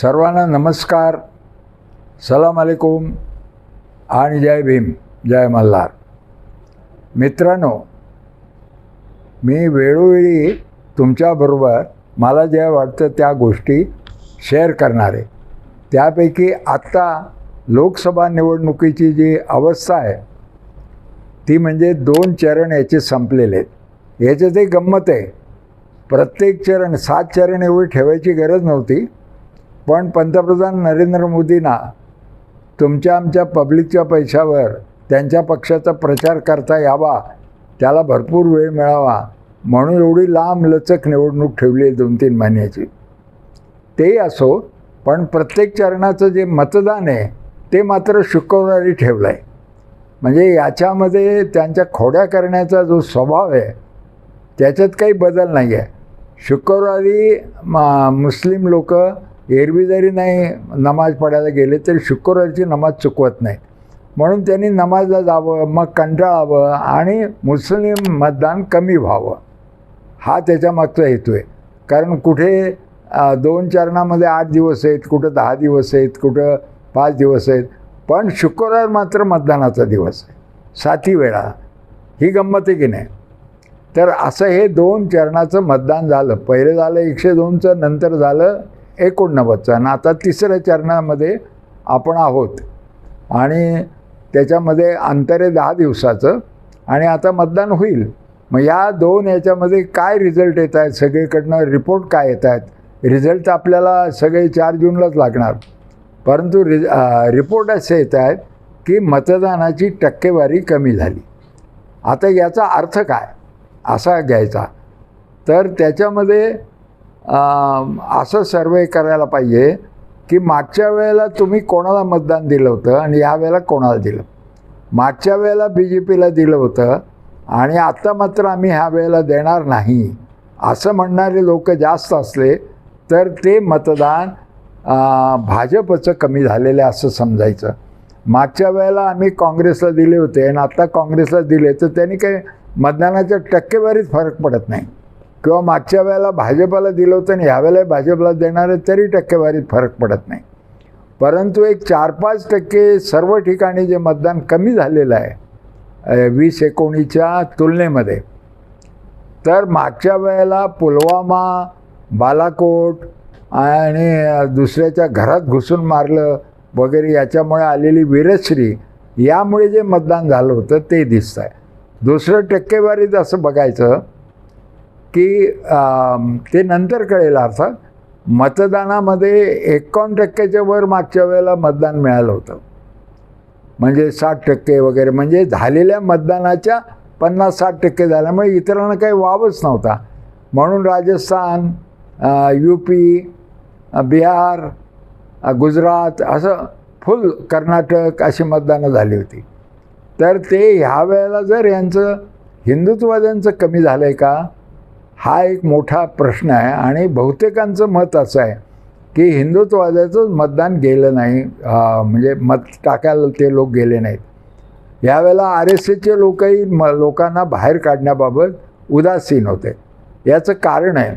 सर्वांना नमस्कार. सलाम अलेकुम आणि जय भीम जय मल्हार. मित्रांनो मी वेळोवेळी तुमच्याबरोबर मला ज्या वाटतं त्या गोष्टी शेअर करणार आहे. त्यापैकी आत्ता लोकसभा निवडणुकीची जी अवस्था आहे ती म्हणजे दोन चरण याचे संपलेले आहेत. याच्यात एक गंमत आहे. प्रत्येक चरण सात चरण एवढी ठेवायची गरज नव्हती. पण पंतप्रधान नरेंद्र मोदींना तुमच्या आमच्या पब्लिकच्या पैशावर त्यांच्या पक्षाचा प्रचार करता यावा त्याला भरपूर वेळ मिळावा म्हणून एवढी लांब लचक निवडणूक ठेवली आहे दोन तीन महिन्याची. तेही असो पण प्रत्येक चरणाचं जे मतदान आहे ते मात्र शुक्रवारी ठेवलं आहे. म्हणजे याच्यामध्ये त्यांच्या खोड्या करण्याचा जो स्वभाव आहे त्याच्यात काही बदल नाही आहे. शुक्रवारी मा मुस्लिम लोक एरवी जरी नाही नमाज पडायला गेले तरी शुक्रवारची नमाज चुकवत नाही. म्हणून त्यांनी नमाजला जावं मग कंटाळावं आणि मुस्लिम मतदान कमी व्हावं. हा त्याच्यामागचा हेतू आहे. कारण कुठे दोन चरणामध्ये आठ दिवस आहेत कुठं दहा दिवस आहेत कुठं पाच दिवस आहेत पण शुक्रवार मात्र मतदानाचा दिवस आहे. साती वेळा. ही गंमत आहे की नाही? तर असं हे दोन चरणाचं मतदान झालं. पहिलं झालं एकशे दोनचं नंतर झालं एकोणनव्वदचं आणि आता तिसऱ्या चरणामध्ये आपण आहोत. आणि त्याच्यामध्ये अंतर आहे दहा दिवसाचं. आणि आता मतदान होईल. मग या दोन याच्यामध्ये काय रिझल्ट येत आहेत? सगळीकडनं रिपोर्ट काय येत आहेत? रिझल्ट आपल्याला सगळे चार जूनलाच लागणार. परंतु रि रिपोर्ट असे येत आहेत की मतदानाची टक्केवारी कमी झाली. आता याचा अर्थ काय? असा घ्यायचा. तर त्याच्यामध्ये असं सर्वे करायला पाहिजे की मागच्या वेळेला तुम्ही कोणाला मतदान दिलं होतं आणि या वेळेला कोणाला दिलं? मागच्या वेळेला बी जे पीला दिलं होतं आणि आत्ता मात्र आम्ही ह्या वेळेला देणार नाही. असं म्हणणारे लोक जास्त असले तर ते मतदान भाजपचं कमी झालेलं आहे असं समजायचं. मागच्या वेळेला आम्ही काँग्रेसला दिले होते आणि आत्ता काँग्रेसला दिले तर त्यांनी काही मतदानाच्या टक्केवारीत फरक पडत नाही. किंवा मागच्या वेळेला भाजपाला दिलं होतं आणि ह्यावेळेला भाजपला देणारे तरी टक्केवारीत फरक पडत नाही. परंतु एक चार पाच टक्के सर्व ठिकाणी जे मतदान कमी झालेलं आहे वीस एकोणीसच्या तुलनेमध्ये तर मागच्या वेळेला पुलवामा बालाकोट आणि दुसऱ्याच्या घरात घुसून मारलं वगैरे याच्यामुळे आलेली वीरश्री यामुळे जे मतदान झालं होतं ते दिसतं आहे दुसरं टक्केवारीत असं बघायचं की ते नंतर कळेल अर्थात मतदानामध्ये एकावन्न टक्क्याच्या वर मागच्या वेळेला मतदान मिळालं होतं. म्हणजे साठ टक्के वगैरे म्हणजे झालेल्या मतदानाच्या पन्नास साठ टक्के झाल्यामुळे इतरांना काही वावच नव्हता. म्हणून राजस्थान यू पी बिहार गुजरात असं फुल कर्नाटक अशी मतदानं झाली होती. तर ते ह्या वेळेला जर यांचं हिंदुत्ववाद्यांचं कमी झालं आहे का? हा एक मोठा प्रश्न आहे आणि बहुतेकांचं मत असं आहे की हिंदुत्ववाद्याचंच मतदान गेलं नाही म्हणजे मत टाकायला ते लोक गेले नाहीत. यावेळेला आर एस एचे लोकही म लोकांना बाहेर काढण्याबाबत उदासीन होते. याचं कारण आहे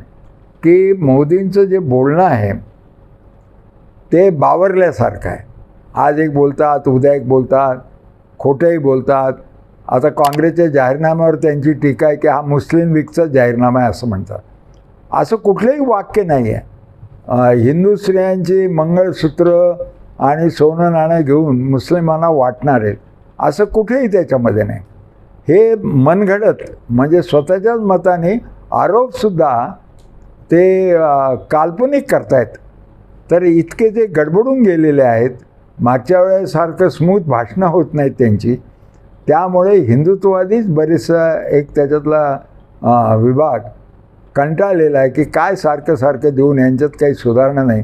की मोदींचं जे बोलणं आहे ते बावरल्यासारखं आहे. आज एक बोलतात उद्या एक बोलतात खोटंही बोलतात आता काँग्रेसच्या जाहीरनाम्यावर त्यांची टीका आहे की हा मुस्लिम लीगचा जाहीरनामा आहे असं म्हणतात. असं कुठलंही वाक्य नाही आहे. हिंदू स्त्रियांची मंगळसूत्र आणि सोनं नाणं घेऊन मुस्लिमांना वाटणार आहेत असं कुठेही त्याच्यामध्ये नाही. हे मनघडत म्हणजे स्वतःच्याच मताने आरोपसुद्धा ते काल्पनिक करतायत. तर इतके ते गडबडून गेलेले आहेत मागच्या वेळेसारखं स्मूथ भाषणं होत नाहीत त्यांची. त्यामुळे हिंदुत्ववादीच बरेचसा एक त्याच्यातला विभाग कंटाळलेला आहे की काय सारखं सारखं देऊन यांच्यात काही सुधारणा नाही.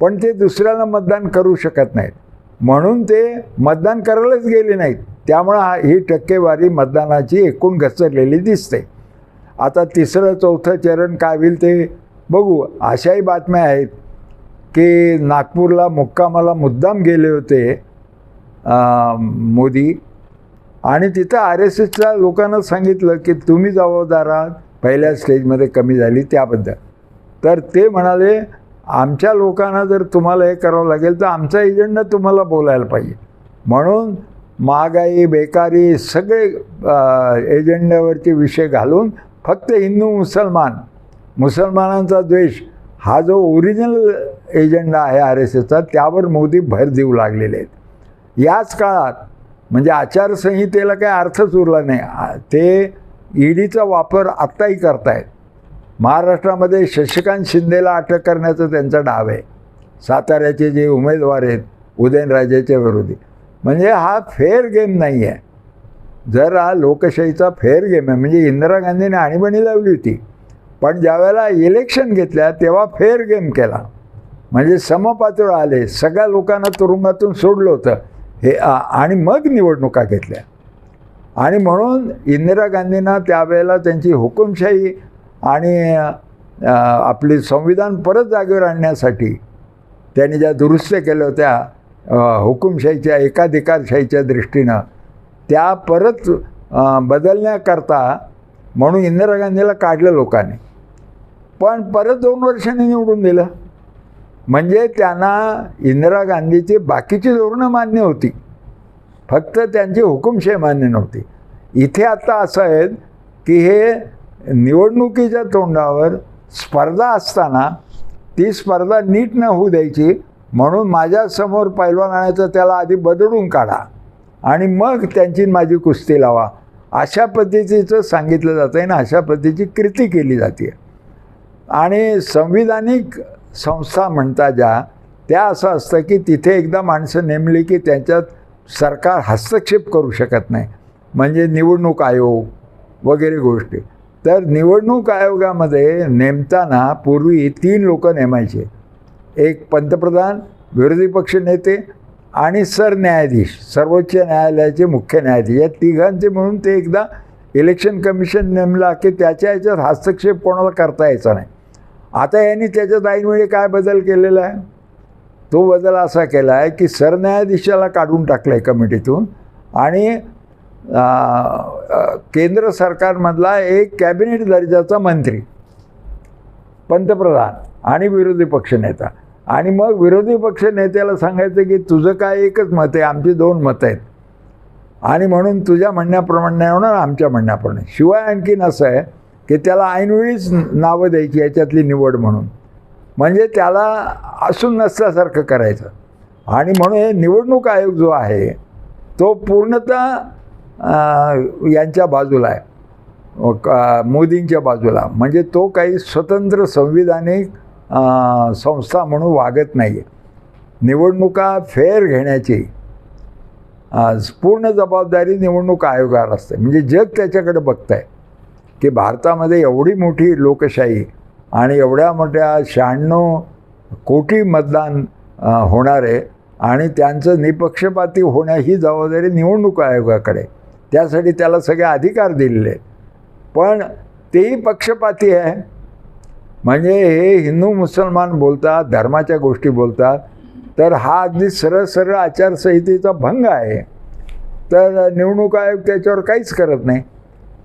पण ते दुसऱ्याला मतदान करू शकत नाहीत. म्हणून ते मतदान करायलाच गेले नाहीत. त्यामुळं ही टक्केवारी मतदानाची एकूण घसरलेली दिसते. आता तिसरं चौथं चरण काय होईल ते बघू. अशाही बातम्या आहेत की नागपूरला मुक्कामाला मुद्दाम गेले होते मोदी. आणि तिथं आर एस एसच्या लोकांना सांगितलं की तुम्ही जबाबदार आहात. पहिल्या स्टेजमध्ये कमी झाली त्याबद्दल. तर ते म्हणाले आमच्या लोकांना जर तुम्हाला हे करावं लागेल तर आमचा एजंडा तुम्हाला बोलायला पाहिजे. म्हणून महागाई बेकारी सगळे एजंड्यावरचे विषय घालून फक्त हिंदू मुसलमान मुसलमानांचा द्वेष हा जो ओरिजिनल एजेंडा आहे आर एस एसचा त्यावर मोदी भर देऊ लागलेले आहेत. याच काळात म्हणजे आचारसंहितेला काही अर्थच उरला नाही. ते ईडीचा वापर आत्ताही करतायत. महाराष्ट्रामध्ये शशिकांत शिंदेला अटक करण्याचा त्यांचा डाव आहे. साताऱ्याचे जे उमेदवार आहेत उदयनराजेच्या विरोधी. म्हणजे हा फेअर गेम नाही आहे जर हा लोकशाहीचा फेअर गेम आहे म्हणजे इंदिरा गांधीने आणीबाणी लावली होती. पण ज्यावेळेला इलेक्शन घेतल्या तेव्हा फेअर गेम केला. म्हणजे समपातळ आले. सगळ्या लोकांना तुरुंगातून सोडलं होतं. हे आणि मग निवडणुका घेतल्या. आणि म्हणून इंदिरा गांधींना त्यावेळेला त्यांची हुकुमशाही आणि आपली संविधान परत जागेवर आणण्यासाठी त्यांनी ज्या दुरुस्त्या केल्या होत्या हुकुमशाहीच्या एकाधिकारशाहीच्या दृष्टीनं त्या परत बदलण्याकरता म्हणून इंदिरा गांधीला काढलं लोकांनी. पण परत दोन वर्षांनी निवडून दिलं. म्हणजे त्यांना इंदिरा गांधीची बाकीची धोरणं मान्य होती. फक्त त्यांची हुकुमशाही मान्य नव्हती. इथे आता असं आहे की हे निवडणुकीच्या तोंडावर स्पर्धा असताना ती स्पर्धा नीट न होऊ द्यायची म्हणून माझ्यासमोर पैलवान आणायचं त्याला आधी बदलून काढा आणि मग त्यांची माझी कुस्ती लावा. अशा पद्धतीचं सांगितलं जातं आहे ना अशा पद्धतीची कृती केली जाते आणि संविधानिक संस्था म्हणता ज्या त्या असं असतं की तिथे एकदा माणसं नेमली की त्यांच्यात सरकार हस्तक्षेप करू शकत नाही. म्हणजे निवडणूक आयोग वगैरे गोष्टी. तर निवडणूक आयोगामध्ये नेमताना पूर्वी तीन लोक नेमायचे. एक पंतप्रधान विरोधी पक्ष नेते आणि सरन्यायाधीश सर्वोच्च न्यायालयाचे मुख्य न्यायाधीश. या तिघांचे म्हणून ते एकदा इलेक्शन कमिशन नेमला की त्याच्या याच्यात हस्तक्षेप कोणाला करता यायचा नाही. आता यांनी त्याच्यात ऐनवेळी काय बदल केलेला आहे? तो बदल असा केला आहे की सरन्यायाधीशाला काढून टाकलं आहे कमिटीतून आणि केंद्र सरकारमधला एक कॅबिनेट दर्जाचा मंत्री पंतप्रधान आणि विरोधी पक्षनेता आणि मग विरोधी पक्ष नेत्याला सांगायचं की तुझं काय एकच मत आहे आमची दोन मतं आहेत. आणि म्हणून तुझ्या म्हणण्याप्रमाणे नाही होणार आमच्या म्हणण्याप्रमाणे. शिवाय आणखीन असं आहे की त्याला ऐनवेळीच नावं द्यायची याच्यातली निवड म्हणून. म्हणजे त्याला असून नसल्यासारखं करायचं. आणि म्हणून हे निवडणूक आयोग जो आहे तो पूर्णतः यांच्या बाजूला आहे. मोदींच्या बाजूला. म्हणजे तो काही स्वतंत्र संविधानिक संस्था म्हणून वागत नाही आहे निवडणुका फेअर घेण्याची पूर्ण जबाबदारी निवडणूक आयोगावर असते. म्हणजे जग त्याच्याकडे बघत आहे की भारतामध्ये एवढी मोठी लोकशाही आणि एवढ्या मोठ्या शहाण्णव कोटी मतदान होणार आहे आणि त्यांचं निपक्षपाती होण्या ही जबाबदारी निवडणूक आयोगाकडे त्यासाठी त्याला सगळे अधिकार दिलेले पण तेही पक्षपाती आहे. म्हणजे हे हिंदू मुसलमान बोलतात धर्माच्या गोष्टी बोलतात तर हा अगदी सरळ सरळ आचारसंहितेचा भंग आहे. तर निवडणूक आयोग त्याच्यावर काहीच करत नाही.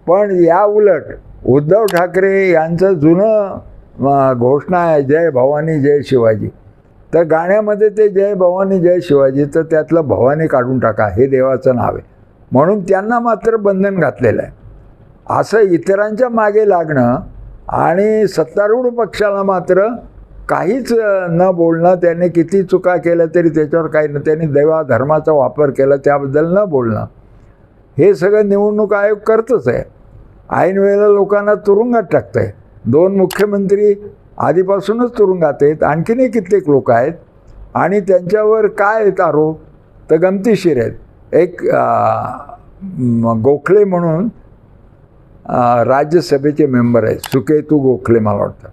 पण या उलट उद्धव ठाकरे यांचं जुनं घोषणा आहे जय भवानी जय शिवाजी. तर गाण्यामध्ये ते जय भवानी जय शिवाजी तर त्यातलं भवानी काढून टाका हे देवाचं नाव आहे. म्हणून त्यांना मात्र बंधन घातलेलं आहे. असं इतरांच्या मागे लागणं आणि सत्तारूढ पक्षाला मात्र काहीच न बोलणं त्याने किती चुका केल्या तरी त्याच्यावर काही न त्याने देवा धर्माचा वापर केला त्याबद्दल न बोलणं हे सगळं निवडणूक आयोग करतच आहे. ऐन वेळेला लोकांना तुरुंगात टाकतं आहे दोन मुख्यमंत्री आधीपासूनच तुरुंगात आहेत आणखीनही कित्येक लोक आहेत. आणि त्यांच्यावर काय आहेत आरोप? तर गमतीशीर आहेत. एक गोखले म्हणून राज्यसभेचे मेंबर आहेत. सुकेतू गोखले मला वाटतं.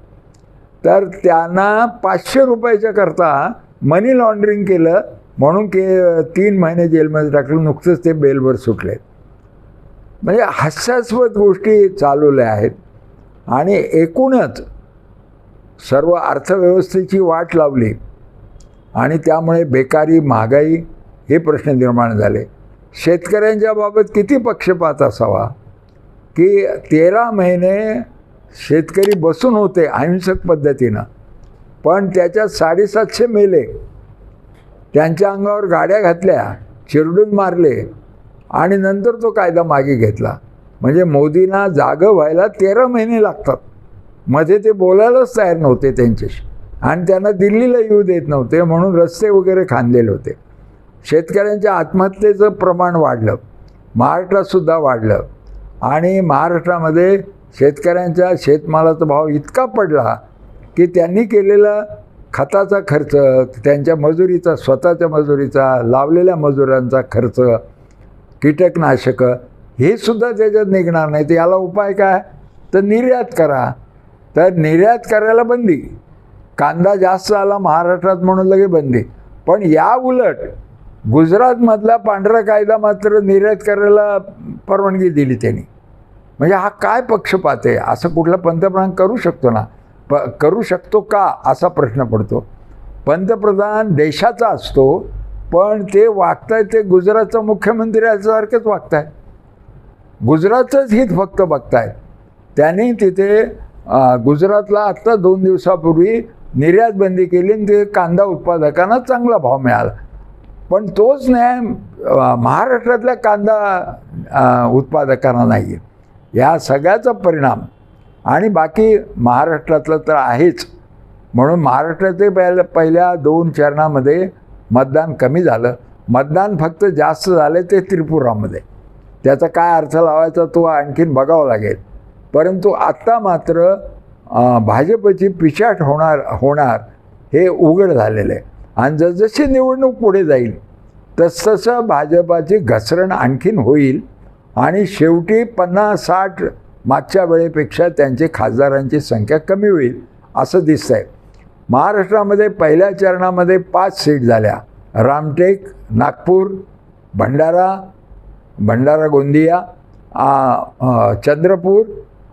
तर त्यांना पाचशे रुपयाच्या करता मनी लॉन्ड्रिंग केलं म्हणून के तीन महिने जेलमध्ये टाकलं नुकतंच ते बेलवर सुटले. म्हणजे हास्यास्पद गोष्टी चालवल्या आहेत. आणि एकूणच सर्व अर्थव्यवस्थेची वाट लावली. आणि त्यामुळे बेकारी महागाई हे प्रश्न निर्माण झाले. शेतकऱ्यांच्या बाबत किती पक्षपात असावा? की तेरा महिने शेतकरी बसून होते अहिंसक पद्धतीनं. पण त्याच्यात साडेसातशे मेले. त्यांच्या अंगावर गाड्या घातल्या चिरडून मारले आणि नंतर तो कायदा मागे घेतला. म्हणजे मोदींना जागं व्हायला तेरा महिने लागतात. मध्ये ते बोलायलाच तयार नव्हते त्यांच्याशी. आणि त्यांना दिल्लीला येऊ देत नव्हते म्हणून रस्ते वगैरे खांदलेले होते. शेतकऱ्यांच्या आत्महत्येचं प्रमाण वाढलं. महाराष्ट्रातसुद्धा वाढलं. आणि महाराष्ट्रामध्ये शेतकऱ्यांच्या शेतमालाचा भाव इतका पडला की त्यांनी केलेला खताचा खर्च त्यांच्या मजुरीचा स्वतःच्या मजुरीचा लावलेल्या मजुरांचा खर्च कीटकनाशकं हे सुद्धा त्याच्यात निघणार नाही. तर याला उपाय काय? तर निर्यात करा. तर निर्यात करायला बंदी. कांदा जास्त आला महाराष्ट्रात म्हणून लगे बंदी. पण या उलट गुजरातमधला पांढरा कायदा मात्र निर्यात करायला परवानगी दिली त्यांनी. म्हणजे हा काय पक्षपात आहे? असं कुठला पंतप्रधान करू शकतो ना? प करू शकतो का असा प्रश्न पडतो. पंतप्रधान देशाचा असतो पण ते वागताय ते गुजरातचा मुख्यमंत्री यासारखेच वागतायत गुजरातचंच हित फक्त बघतायत त्यांनी तिथे गुजरातला आत्ता दोन दिवसापूर्वी निर्यात बंदी केली आणि ते कांदा उत्पादकांना चांगला भाव मिळाला. पण तोच न्याय महाराष्ट्रातल्या कांदा उत्पादकांना नाही आहे या सगळ्याचा परिणाम आणि बाकी महाराष्ट्रातलं तर आहेच. म्हणून महाराष्ट्राचे पहिल्या पहिल्या दोन चरणामध्ये मतदान कमी झालं. मतदान फक्त जास्त झाले ते त्रिपुरामध्ये. त्याचा काय अर्थ लावायचा तो आणखीन बघावा लागेल. परंतु आत्ता मात्र भाजपची पिछाट होणार होणार हे उघड झालेलं आहे. आणि जसजशी निवडणूक पुढे जाईल तसतसं भाजपाची घसरण आणखीन होईल. आणि शेवटी पन्नास साठ मागच्या वेळेपेक्षा त्यांची खासदारांची संख्या कमी होईल असं दिसतंय. महाराष्ट्रामध्ये पहिल्या चरणामध्ये पाच सीट झाल्या. रामटेक नागपूर भंडारा भंडारा गोंदिया चंद्रपूर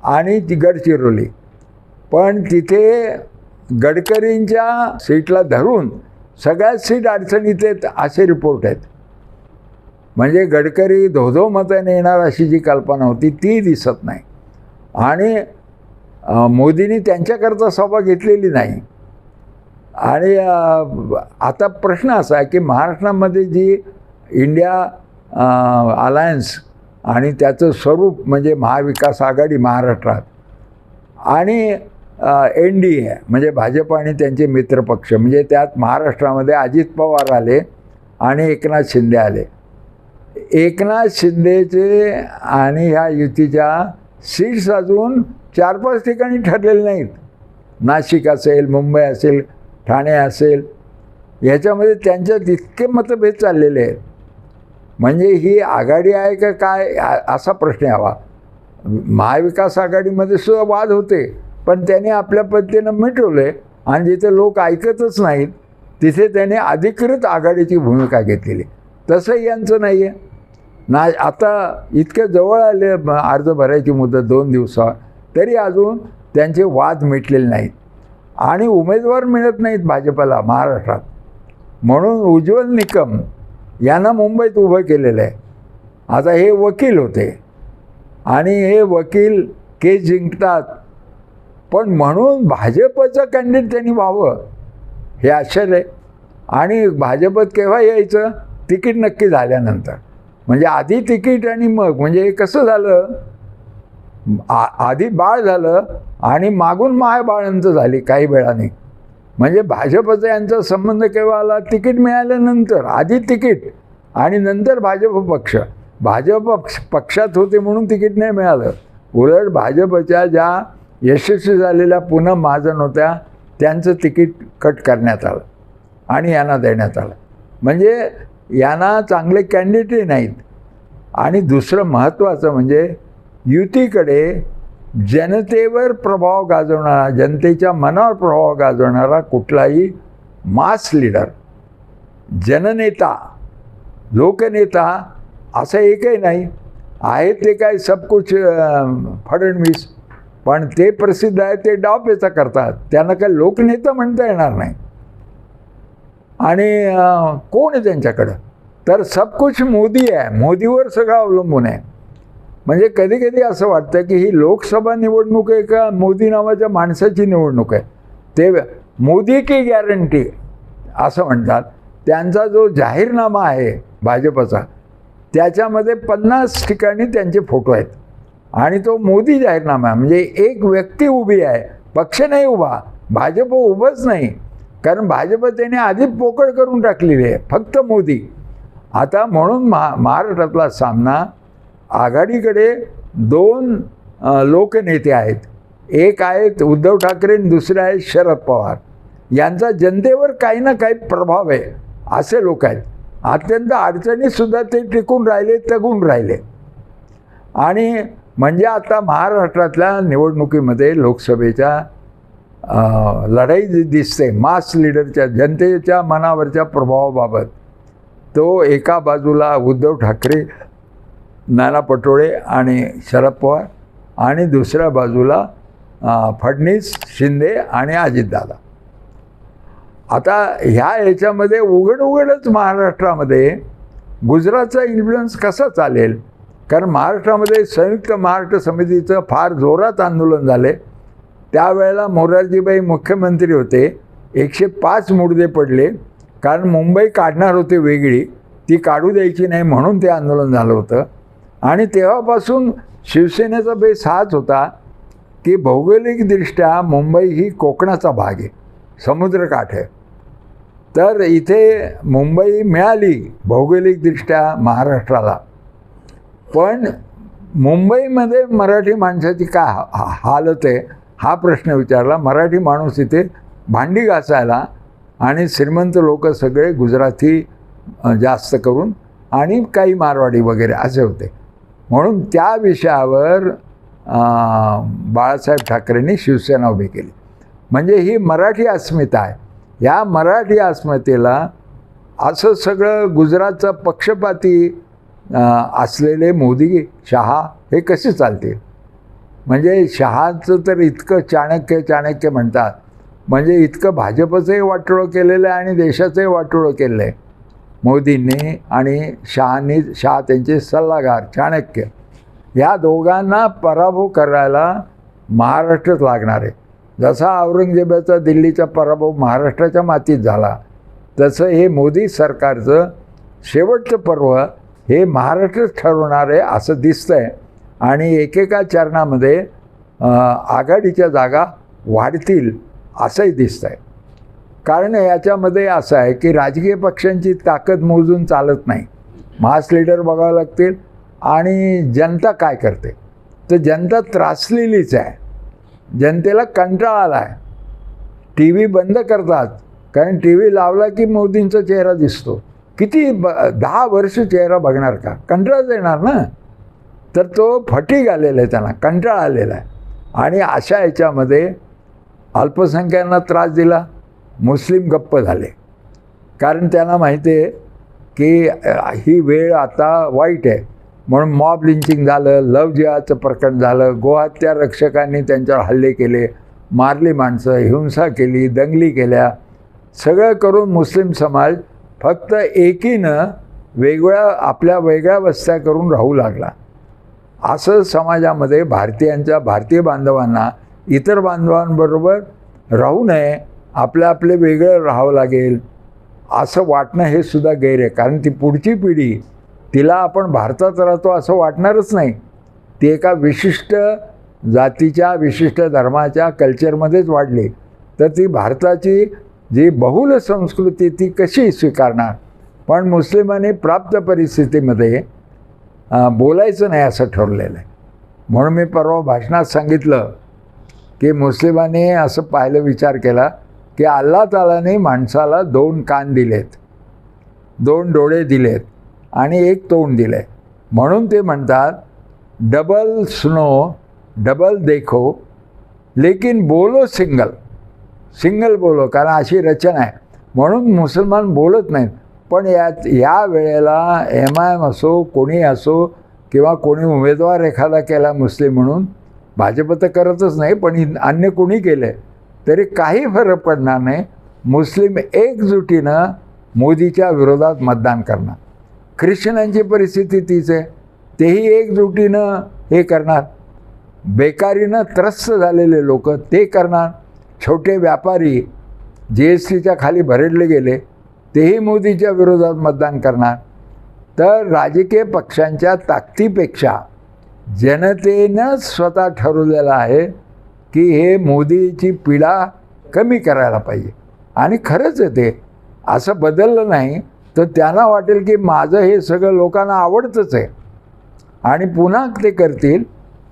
आणि ती गडचिरोली पण तिथे गडकरींच्या सीटला धरून सगळ्याच सीट अडचणीत आहेत असे रिपोर्ट आहेत. म्हणजे गडकरी धोधो मताने येणार अशी जी कल्पना होती ती दिसत नाही. आणि मोदींनी त्यांच्याकरता सभा घेतलेली नाही. आणि आता प्रश्न असा आहे की महाराष्ट्रामध्ये जी इंडिया अलायन्स आणि त्याचं स्वरूप म्हणजे महाविकास आघाडी महाराष्ट्रात आणि एन डी ए म्हणजे भाजप आणि त्यांचे मित्रपक्ष म्हणजे त्यात महाराष्ट्रामध्ये अजित पवार आले आणि एकनाथ शिंदे आले. एकनाथ शिंदेचे आणि ह्या युतीच्या सीट्स अजून चार पाच ठिकाणी ठरलेले नाहीत. नाशिक असेल मुंबई असेल ठाणे असेल ह्याच्यामध्ये त्यांच्यात इतके मतभेद चाललेले आहेत. म्हणजे ही आघाडी आहे का काय असा प्रश्न यावा. महाविकास आघाडीमध्ये सुद्धा वाद होते पण त्याने आपल्या पद्धतीनं मिटवले आणि जिथे लोक ऐकतच नाहीत तिथे त्याने अधिकृत आघाडीची भूमिका घेतलेली. तसं यांचं नाही आहे ना आता इतक्या जवळ आले अर्ज भरायची मुदत दोन दिवसा तरी अजून त्यांचे वाद मिटलेले नाहीत. आणि उमेदवार मिळत नाहीत भाजपला महाराष्ट्रात. म्हणून उज्ज्वल निकम यांना मुंबईत उभं केलेलं आहे. आता हे वकील होते. आणि हे वकील केस जिंकतात. पण म्हणून भाजपचं कॅन्डिडेट त्यांनी व्हावं हे आश्चर्य आहे. आणि भाजपत केव्हा यायचं? तिकीट नक्की झाल्यानंतर. म्हणजे आधी तिकीट आणि मग म्हणजे कसं झालं? आ आधी बाळ झालं आणि मागून माय बाळांचं झाली काही वेळाने. म्हणजे भाजपचा यांचा संबंध केव्हा आला? तिकीट मिळाल्यानंतर आधी तिकीट आणि नंतर भाजप पक्ष. भाजप पक्ष पक्षात होते म्हणून तिकीट नाही मिळालं. उलट भाजपच्या ज्या यशस्वी झालेल्या पुन्हा महाजन होत्या त्यांचं तिकीट कट करण्यात आलं आणि यांना देण्यात आलं. म्हणजे यांना चांगले कॅन्डिडेटही नाहीत. आणि दुसरं महत्त्वाचं म्हणजे युतीकडे जनतेवर प्रभाव गाजवणारा जनतेच्या मनावर प्रभाव गाजवणारा कुठलाही मास लीडर जननेता लोकनेता असं एकही नाही. आहे ते काय सबकुछ फडणवीस पण ते प्रसिद्ध आहे ते डावपेचा करतात. त्यांना काय लोकनेता म्हणता येणार नाही. आणि कोण आहे त्यांच्याकडं? तर सब कुछ मोदी आहे. मोदीवर सगळं अवलंबून आहे. म्हणजे कधी कधी असं वाटतं की ही लोकसभा निवडणूक आहे का मोदी नावाच्या माणसाची निवडणूक आहे? ते मोदी की गॅरंटी असं म्हणतात. त्यांचा जो जाहीरनामा आहे भाजपचा त्याच्यामध्ये पन्नास ठिकाणी त्यांचे फोटो आहेत. आणि तो मोदी जाहीरनामा आहे. म्हणजे एक व्यक्ती उभी आहे. पक्ष नाही उभा. भाजप उभंच नाही. कारण भाजप त्याने आधी पोकळ करून टाकलेली आहे फक्त मोदी. आता म्हणून महा महाराष्ट्रातला सामना आघाडीकडे दोन लोकनेते आहेत. एक आहेत उद्धव ठाकरे आणि दुसरे आहेत शरद पवार. यांचा जनतेवर काही ना काही प्रभाव आहे असे लोक आहेत. अत्यंत अडचणीसुद्धा ते टिकून राहिले तगून राहिले. आणि म्हणजे आता महाराष्ट्रातल्या निवडणुकीमध्ये लोकसभेच्या लढाई दिसते मास लीडरच्या जनतेच्या मनावरच्या प्रभावाबाबत तो एका बाजूला उद्धव ठाकरे नाना पटोळे आणि शरद पवार आणि दुसऱ्या बाजूला फडणीस शिंदे आणि अजितदादा. आता ह्या ह्याच्यामध्ये उघड उघडच महाराष्ट्रामध्ये गुजरातचा इन्फ्लुअन्स कसा चालेल? कारण महाराष्ट्रामध्ये संयुक्त महाराष्ट्र समितीचं फार जोरात आंदोलन झाले त्यावेळेला मोरारजीबाई मुख्यमंत्री होते. एकशे पाच मुडदे पडले. कारण मुंबई काढणार होते वेगळी. ती काढू द्यायची नाही म्हणून ते आंदोलन झालं होतं. आणि तेव्हापासून शिवसेनेचा बेस हाच होता की भौगोलिकदृष्ट्या मुंबई ही कोकणाचा भाग आहे. समुद्रकाठ आहे. तर इथे मुंबई मिळाली भौगोलिकदृष्ट्या महाराष्ट्राला. पण मुंबईमध्ये मराठी माणसाची काय हा- हा- हालत आहे? हा प्रश्न विचारला. मराठी माणूस इथे भांडी घासायला आणि श्रीमंत लोक सगळे गुजराती जास्त करून आणि काही मारवाडी वगैरे असे होते. म्हणून त्या विषयावर बाळासाहेब ठाकरेंनी शिवसेना उभी केली. म्हणजे ही मराठी अस्मिता आहे. या मराठी अस्मितेला असं सगळं गुजरातचं पक्षपाती असलेले मोदी शहा हे कसे चालतील? म्हणजे शहाचं तर इतकं चाणक्य चाणक्य म्हणतात. म्हणजे इतकं भाजपचंही वाटोळं केलेलं आहे आणि देशाचंही वाटोळं केलेलं आहे. मोदींनी आणि शहानी शहा त्यांचे सल्लागार चाणक्य या दोघांना पराभव करायला महाराष्ट्रच लागणार आहे. जसा औरंगजेबाचा दिल्लीचा पराभव महाराष्ट्राच्या मातीत झाला तसं हे मोदी सरकारचं शेवटचं पर्व हे महाराष्ट्रच ठरवणार आहे असं आहे आणि एकेका चरणामध्ये आघाडीच्या जागा वाढतील असंही दिसतं आहे कारण याच्यामध्ये असं आहे की राजकीय पक्षांची ताकद मोजून चालत नाही. मास लीडर बघावं लागतील आणि जनता काय करते? तर जनता त्रासलेलीच आहे. जनतेला कंटाळा आला आहे. टी व्ही बंद करतात. कारण टी व्ही लावला की मोदींचा चेहरा दिसतो. किती ब दहा वर्ष चेहरा बघणार का? कंटाळाच येणार ना? तर तो फटीक आलेला आहे त्यांना कंटाळा आलेला आहे. आणि अशा याच्यामध्ये अल्पसंख्यांना त्रास दिला मुस्लिम गप्प झाले. कारण त्यांना माहिती आहे की ही वेळ आता वाईट आहे. म्हणून मॉब लिंचिंग झालं लव जिहाचं प्रकरण झालं गोहत्या रक्षकांनी त्यांच्यावर हल्ले केले मारली माणसं हिंसा केली दंगली केल्या. सगळं करून मुस्लिम समाज फक्त एकीनं वेगळ्या आपल्या वेगळ्या वस्त्या करून राहू लागला. असं समाजामध्ये भारतीयांच्या भारतीय बांधवांना इतर बांधवांबरोबर राहू नये आपलं आपले वेगळं राहावं लागेल असं वाटणं हे सुद्धा गैर आहे. कारण ती पुढची पिढी तिला आपण भारतात राहतो असं वाटणारच नाही. ती एका विशिष्ट जातीच्या विशिष्ट धर्माच्या कल्चरमध्येच वाढली. तर ती भारताची जी बहुल संस्कृती ती कशी स्वीकारणार? पण मुस्लिमांनी प्राप्त परिस्थितीमध्ये बोलायचं नाही असं ठरलेलं आहे. म्हणून मी परवा भाषणात सांगितलं की मुस्लिमांनी असं पाहिलं विचार केला की अल्ला तालाने माणसाला दोन कान दिलेत दोन डोळे दिलेत आणि एक तोंड दिलं आहे म्हणून ते म्हणतात डबल स्नो डबल देखो लेकिन बोलो सिंगल. सिंगल बोलो कारण अशी रचना आहे. म्हणून मुसलमान बोलत नाहीत. पण यात या वेळेला एम आय एम असो कोणी असो किंवा कोणी उमेदवार एखादा केला मुस्लिम म्हणून भाजप तर करतच नाही पण अन्य कोणी केलं तरी काही फरक पडणार नाही. मुस्लिम एकजुटीनं मोदीच्या विरोधात मतदान करणार. ख्रिश्चनांची परिस्थिती तीच आहे. तेही एकजुटीनं हे करणार. बेकारीनं त्रस्त झालेले लोक ते करणार. छोटे व्यापारी जी एस टीच्या खाली भरडले गेले तेही मोदीच्या विरोधात मतदान करणार. तर राजकीय पक्षांच्या ताकदीपेक्षा जनतेनं स्वतः ठरवलेलं आहे की हे मोदीची पीडा कमी करायला पाहिजे. आणि खरंच ते. असं बदललं नाही तर त्यांना वाटेल की माझं हे सगळं लोकांना आवडतंच आहे. आणि पुन्हा ते करतील.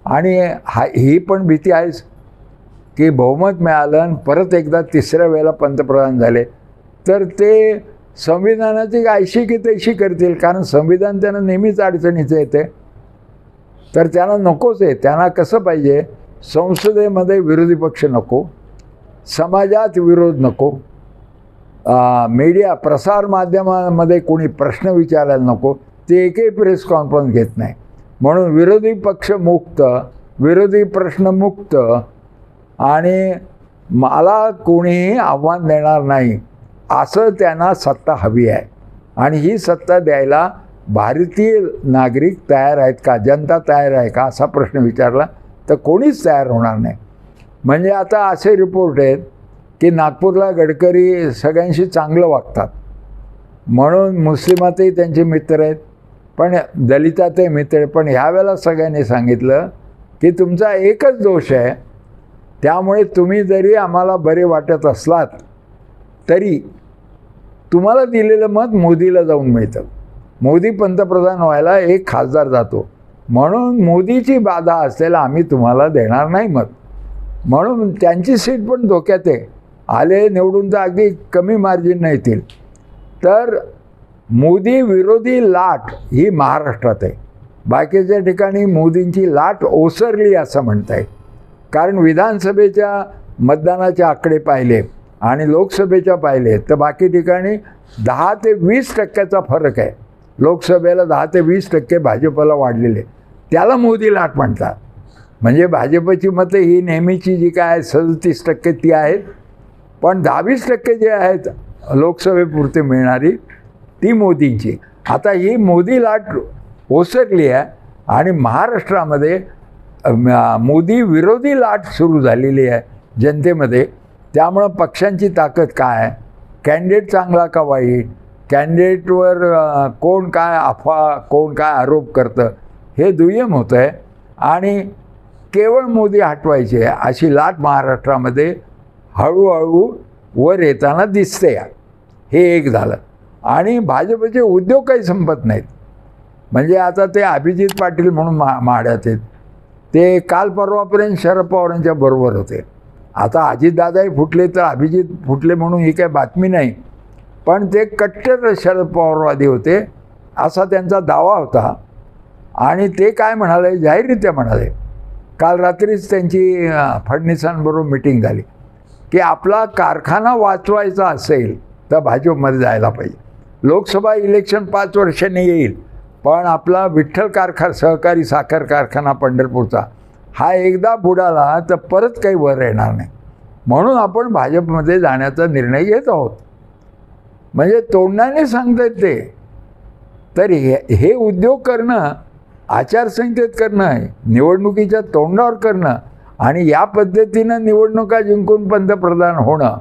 आणि हा ही पण भीती आहेच की बहुमत मिळालं आणि परत एकदा तिसऱ्या वेळेला पंतप्रधान झाले. तर ते संविधानाची आयशी की तैशी करतील कारण संविधान त्यांना नेहमीच अडचणीचं येते. तर त्यांना नकोच आहे त्यांना कसं पाहिजे? संसदेमध्ये विरोधी पक्ष नको समाजात विरोध नको मीडिया प्रसारमाध्यमामध्ये कोणी प्रश्न विचारायला नको ते एकही प्रेस कॉन्फरन्स घेत नाही. म्हणून विरोधी पक्ष मुक्त विरोधी प्रश्न मुक्त आणि मला कोणीही आव्हान देणार नाही. असं त्यांना सत्ता हवी आहे. आणि ही सत्ता द्यायला भारतीय नागरिक तयार आहेत का? जनता तयार आहे का? असा प्रश्न विचारला तर कोणीच तयार होणार नाही. म्हणजे आता असे रिपोर्ट आहेत की नागपूरला गडकरी सगळ्यांशी चांगलं वागतात. म्हणून मुस्लिमातही त्यांचे मित्र आहेत पण दलितातही मित्र आहेत. पण ह्यावेळेला सगळ्यांनी सांगितलं की तुमचा एकच दोष आहे त्यामुळे तुम्ही जरी आम्हाला बरे वाटत असलात तरी तुम्हाला दिलेलं मत मोदीला जाऊन मिळतं. मोदी पंतप्रधान व्हायला एक खासदार जातो. म्हणून मोदीची बाधा असलेला आम्ही तुम्हाला देणार नाही मत. म्हणून त्यांची सीट पण धोक्यात आहे. आले निवडून तर अगदी कमी मार्जिन येतील. तर मोदी विरोधी लाट ही महाराष्ट्रात आहे. बाकीच्या ठिकाणी मोदींची लाट ओसरली असं म्हणता येईल कारण विधानसभेच्या मतदानाचे आकडे पाहिले. आणि लोकसभेच्या पाहिले तर बाकी ठिकाणी दहा ते वीस टक्क्याचा फरक आहे. लोकसभेला दहा ते वीस टक्के भाजपला वाढलेले. त्याला मोदी लाट म्हणतात. म्हणजे भाजपची मतं ही नेहमीची जी काय आहे सदतीस टक्के ती आहेत. पण दहावीस टक्के जे आहेत लोकसभेपुरते मिळणारी ती मोदींची. आता ही मोदी लाट ओसरली आहे आणि महाराष्ट्रामध्ये मोदी विरोधी लाट सुरू झालेली आहे जनतेमध्ये. त्यामुळं पक्षांची ताकद काय? कॅन्डिडेट चांगला का वाईट? कॅन्डिडेटवर कोण काय अफवा कोण काय आरोप करतं? हे दुय्यम होतं आहे आणि केवळ मोदी हटवायचे अशी लाट महाराष्ट्रामध्ये हळूहळू वर येताना दिसते. हे एक झालं. आणि भाजपचे उद्योग काही संपत नाहीत. म्हणजे आता ते अभिजित पाटील म्हणून मा माड्यात आहेत. ते काल परवापर्यंत शरद पवारांच्या बरोबर होते. आता अजितदादाही फुटले तर अभिजित फुटले म्हणून ही काही बातमी नाही. पण ते कट्टर शरद पवारवादी होते असा त्यांचा दावा होता. आणि ते काय म्हणाले? जाहीररित्या म्हणाले. काल रात्रीच त्यांची फडणवीसांबरोबर मिटिंग झाली. की आपला कारखाना वाचवायचा असेल तर भाजपमध्ये जायला पाहिजे. लोकसभा इलेक्शन पाच वर्षांनी येईल पण आपला विठ्ठल कारखाना सहकारी साखर कारखाना पंढरपूरचा हा एकदा बुडाला तर परत काही वर येणार नाही. म्हणून आपण भाजपमध्ये जाण्याचा निर्णय घेत आहोत. म्हणजे तोंडाने सांगतात ते. तर हे हे उद्योग करणं आचारसंहितेत करणं निवडणुकीच्या तोंडावर करणं आणि या पद्धतीनं निवडणुका जिंकून पंतप्रधान होणं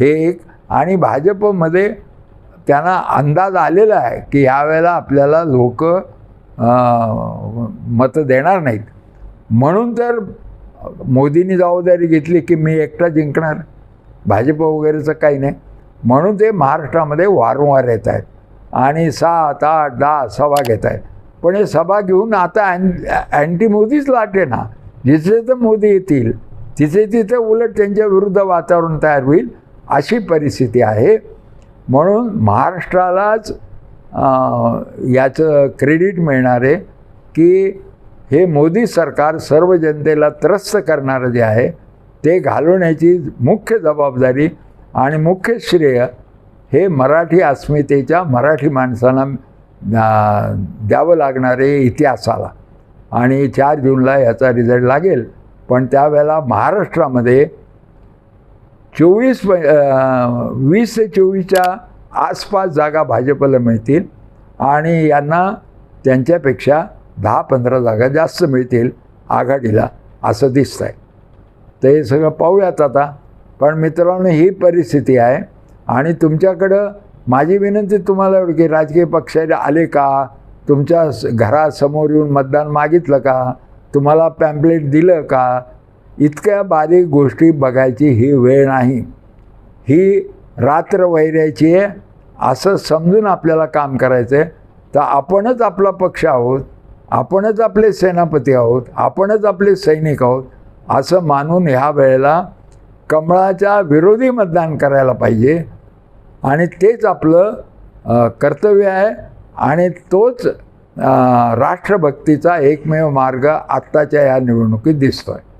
हे एक. आणि भाजपमध्ये त्यांना अंदाज आलेला आहे की यावेळेला आपल्याला लोक मतं देणार नाहीत. म्हणून तर मोदींनी जबाबदारी घेतली की मी एकटा जिंकणार? भाजप वगैरेचं काही नाही. म्हणून ते महाराष्ट्रामध्ये वारंवार येत आहेत. आणि सात आठ दहा सभा घेत आहेत. पण हे सभा घेऊन आता अँट अँटी मोदीच लाट आहे ना? जिथे तर मोदी येतील तिथे तिथे उलट त्यांच्या विरुद्ध वातावरण तयार होईल अशी परिस्थिती आहे. म्हणून महाराष्ट्रालाच याचं क्रेडिट मिळणार आहे की हे मोदी सरकार सर्व जनतेला त्रस्त करणारं जे आहे ते घालवण्याची मुख्य जबाबदारी आणि मुख्य श्रेय हे मराठी अस्मितेच्या मराठी माणसांना द्यावं लागणारे इतिहासाला. आणि चार जूनला याचा रिझल्ट लागेल. पण त्यावेळेला महाराष्ट्रामध्ये चोवीस वीस ते चोवीसच्या आसपास जागा भाजपला मिळतील. आणि यांना त्यांच्यापेक्षा दहा पंधरा जागा जास्त मिळतील आघाडीला असं दिसतं आहे तर हे सगळं पाहूयात आता. पण मित्रांनो ही परिस्थिती आहे आणि तुमच्याकडं माझी विनंती तुम्हाला एवढी की राजकीय पक्षाला आले का? तुमच्या स- घरासमोर येऊन मतदान मागितलं का? तुम्हाला पॅम्पलेट दिलं का? इतक्या बारीक गोष्टी बघायची ही वेळ नाही. ही रात्र वैरायची आहे. असं समजून आपल्याला काम करायचं आहे तर आपणच आपला पक्ष आहोत. आपणच आपले सेनापती आहोत आपणच आपले सैनिक आहोत असं मानून ह्या वेळेला कमळाच्या विरोधी मतदान करायला पाहिजे. आणि तेच आपलं कर्तव्य आहे आणि तोच राष्ट्रभक्तीचा एकमेव मार्ग आत्ताच्या या निवडणुकीत दिसतो आहे